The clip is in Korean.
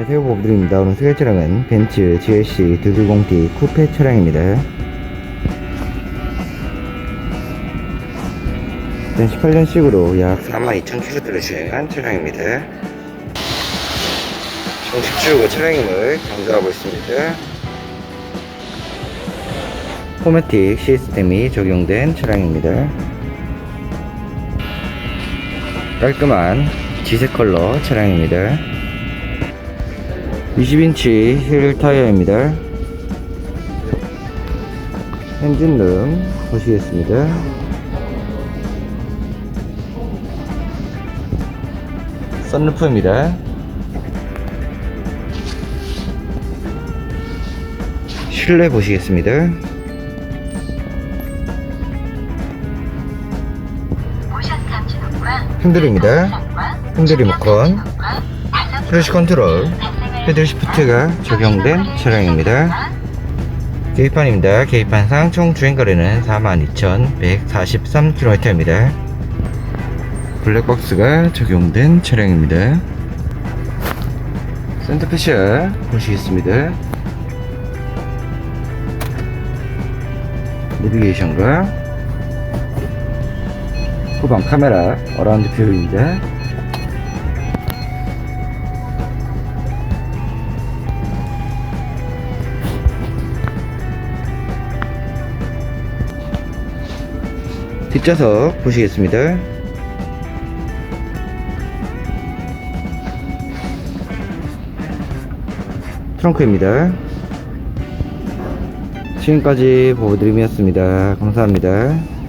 안녕하세요 보부드입니다. 오늘 소개 차량은 벤츠 GLC 220D 쿠페 차량입니다. 2018년식으로 약 42,000km를 주행한 차량입니다. 정식 출고 차량임을 강조하고 있습니다. 포매틱 시스템이 적용된 차량입니다. 깔끔한 지색 컬러 차량입니다 20인치 힐 타이어입니다. 엔진룸 보시겠습니다. 썬루프입니다. 실내 보시겠습니다. 핸들입니다. 핸들 리모컨, 크래시 컨트롤, 헤드 시프트가 적용된 차량입니다. 계기판입니다. 계기판상 총 주행거리는 42,143km입니다. 블랙박스가 적용된 차량입니다. 센터페시아 보시겠습니다. 내비게이션과 후방 카메라 어라운드 뷰입니다. 뒷좌석 보시겠습니다. 트렁크입니다. 지금까지 보드림이었습니다. 감사합니다.